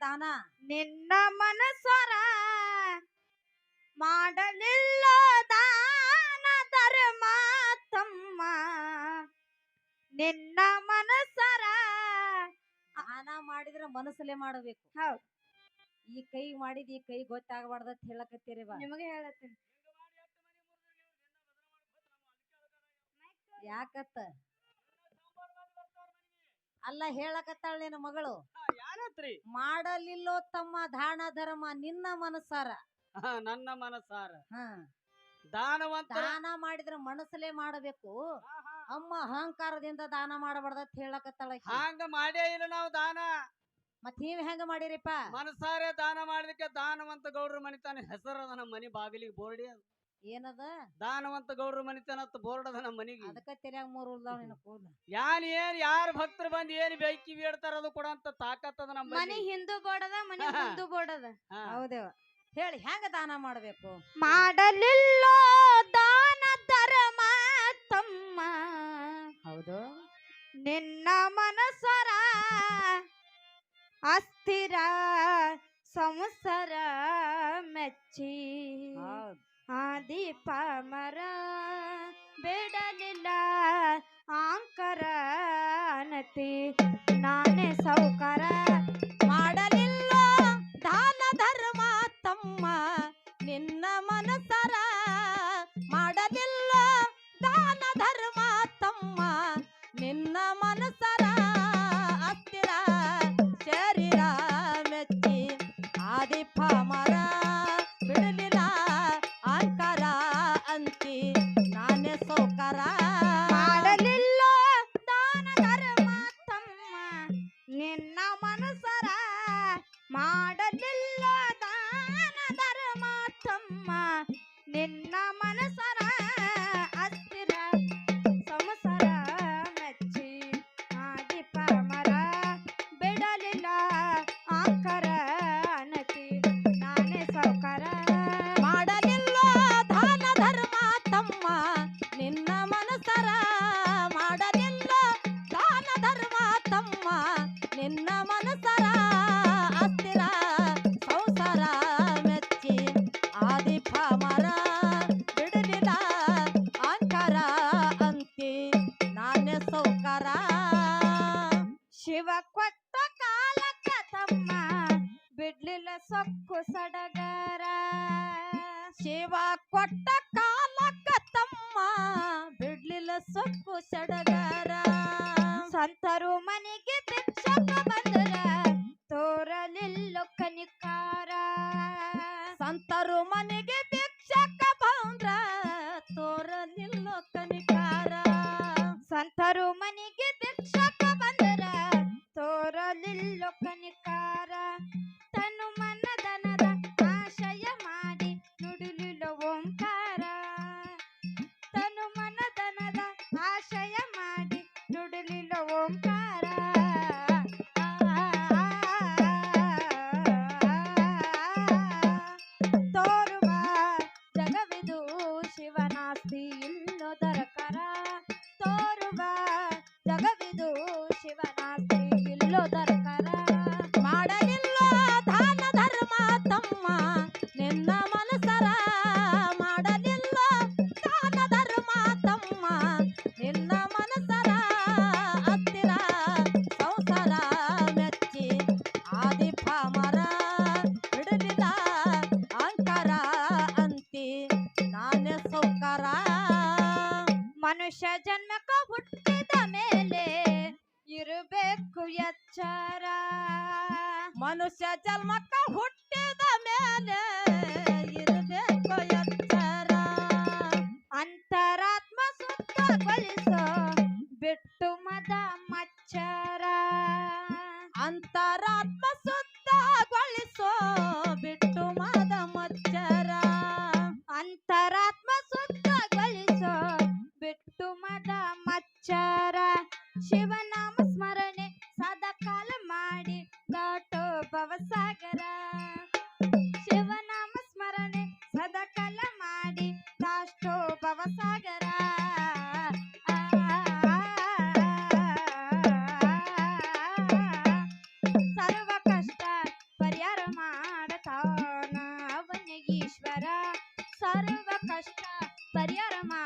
ದಾನ ನಿನ್ನ ಮನಸ್ಸರ ಮಾಡಲಿಲ್ಲ ದಾನ ಧರ್ಮ ತಮ್ಮ. ನಿನ್ನ ಮನಸ್ಸರ ದಾನ ಮಾಡಿದ್ರೆ ಮನಸ್ಸಲ್ಲೇ ಮಾಡಬೇಕು. ಹೌದು. ಈ ಕೈ ಮಾಡಿದ ಈ ಕೈ ಗೊತ್ತಾಗಬಾರ್ದ ಅಂತ ಹೇಳಕತ್ತೀರಿ ಬಾ. ನಿಮಗೆ ಹೇಳತ್ತೀನಿ. ಯಾಕತ್ತ? ಅಲ್ಲ ಹೇಳಕತ್ತಾಳ ನಿನ್ನ ಮಗಳು? ಯಾರತ್ರಿ? ಮಾಡಲಿಲ್ಲೋ ತಮ್ಮ ದಾನ ಧರ್ಮ ನಿನ್ನ ಮನಸ್ಸಾರ? ನನ್ನ ಮನಸ್ಸಾರ. ಹಾ. ದಾನವಂತ ದಾನ ಮಾಡಿದ್ರ ಮನಸ್ಸಲ್ಲೇ ಮಾಡಬೇಕು. ಅಮ್ಮ ಅಹಂಕಾರದಿಂದ ದಾನ ಮಾಡಬಾರ್ದ ಅಂತ ಹೇಳಕತ್ತಾಳ. ಹಂಗ ಮಾಡೇ ಇಲ್ಲ ನಾವು ದಾನ? ಮತ್ ನೀವ್ ಹೆಂಗ ಮಾಡಿರಿಪ್ಪ ಮನಸಾರೆ ದಾನ ಮಾಡ್ಲಿಕ್ಕೆ ದಾನವಂತ ಗೌಡ್ರ ಮನಿತಾನ. ಹೆಸರದ ನಮ್ಮ ಮನಿ ಬಾಗಿಲಿಗೆ ಬೋರ್ಡಿ ಅದ. ಏನದ? ದಾನವಂತ ಗೌಡ್ರ ಮನಿತನ ಅಂತ ಬೋರ್ಡ್ ಅದ ನಮ್ಮ ಮನಿಗೆ. ಅದಕ್ಕ ತೆಲ್ಯಾಗ ಮೂರು ಉಳ್ದಾವ್ ನಿನ್ನ ಕೂದ್ಲ. ಯಾನ್ ಏನ್ ಯಾರ ಭಕ್ತರು ಬಂದ್ ಏನ್ ಬೇಕಿ ಬೇಡ್ತಾರ ಅದು ಕೂಡ ಅಂತ ತಾಕತ್ತದ ನಮ್ಮ ಮನಿ ಹಿಂದೂ ಬೋರ್ಡದ ಮನಿ ಬೋರ್ಡ್ ಅದ ಹೌದೇವ. ಹೇಳಿ ಹೆಂಗ ದಾನ ಮಾಡ್ಬೇಕು? ಮಾಡಲಿಲ್ಲ ದಾನ ಧರ್ಮ ತಮ್ಮ. ಹೌದು. ನಿನ್ನ ಮನಸರ ಅಸ್ಥಿರ ಸಂಸಾರ ಮೆಚ್ಚಿ. ಹೌದ್. ಆದೀಪ ಮರ ಬಿಡಲಿಲ್ಲ ಆಂಕರ ಅನತಿ ನಾನೇ ಸೌಕರ ಮಾಡಲಿಲ್ಲ ದಾನ ಧರ್ಮ ತಮ್ಮ. ನಿನ್ನ ಮನಸರ ಮಾಡಲಿಲ್ಲ ದಾನ ಧರ್ಮ ತಮ್ಮ. ನಿನ್ನ ಮನಸರ ಅಸ್ಥಿರ ಶರೀರ ಮೆಚ್ಚಿ ಆದಿಪ ಮರ ಸೊಕ್ಕು ఇందో దొరకరా. ಸುತ್ತಗೊಳಿಸೋ ಬಿಟ್ಟು ಮದ ಮಚ್ಚರ. ಅಂತರಾತ್ಮ ಸುತ್ತಗೊಳಿಸೋ ಬಿಟ್ಟು ಮದ ಮಚ್ಚರ. ಅಂತರಾತ್ಮ ಸುತ್ತಗೊಳಿಸೋ ಬಿಟ್ಟು ಮದ ಮಚ್ಚರ. ಶಿವನಾಮ ಸ್ಮರಣೆ ಸದಾ ಕಾಲ ಮಾಡಿ. ದಾಟೋ ಭವಸಾಗರ. పరిహారమా?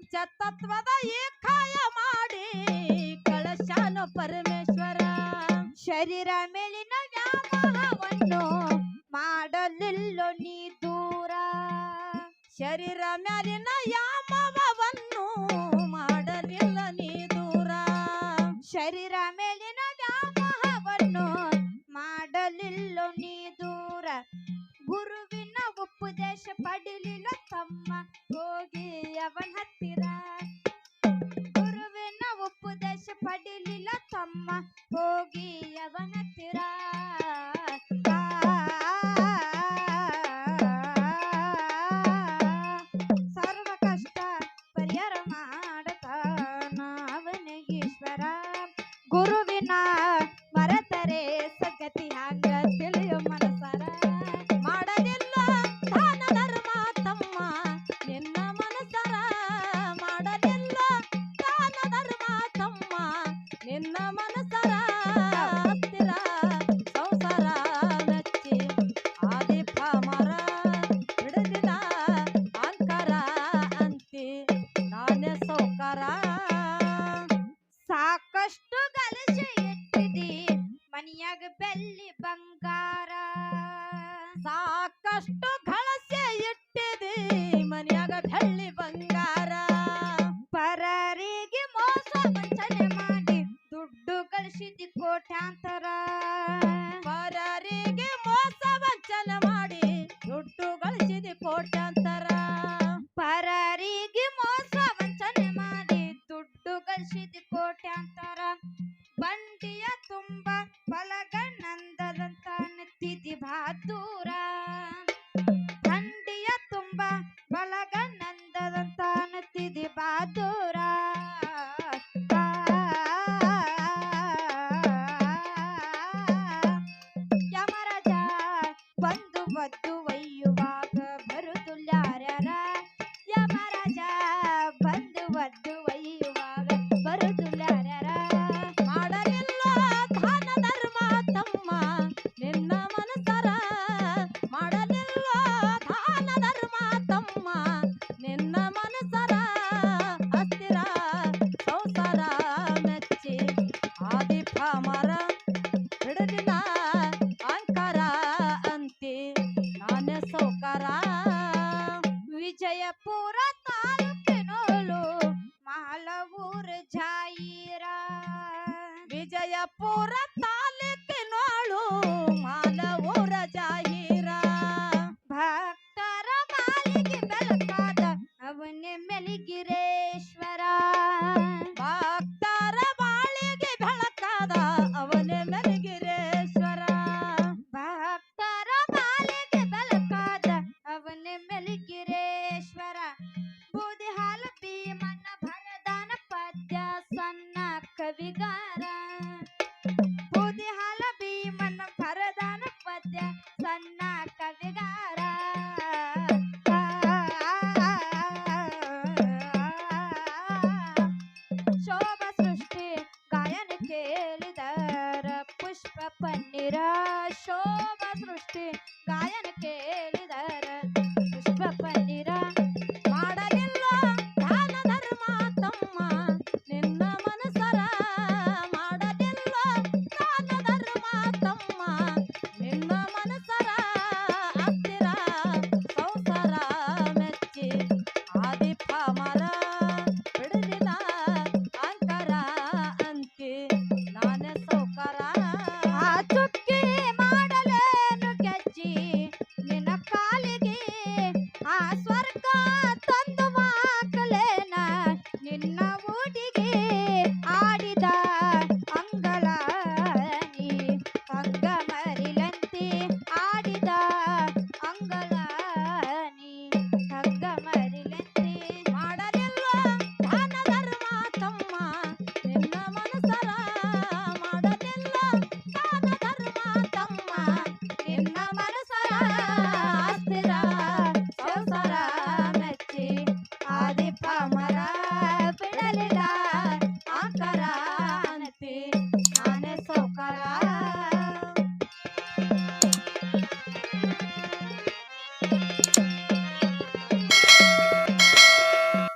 ಪಂಚತತ್ವದ ಏಕಾಯ ಮಾಡಿ ಕಳಶಾನು ಪರಮೇಶ್ವರ. ಶರೀರ ಮೇಲಿನ ವ್ಯಾಮೋಹವನ್ನು ಮಾಡಲಿಲ್ಲೋ ನೀ ದೂರ. ಶರೀರ ಮೇಲಿನ ಯಾ ದಶ ಪಡಿಲಿಲ್ಲ ತಮ್ಮ ಹೋಗಿ ಅವನ ತಿರಾ important ಜಾಯಿರ ವಿಜಯಪುರ ತಾ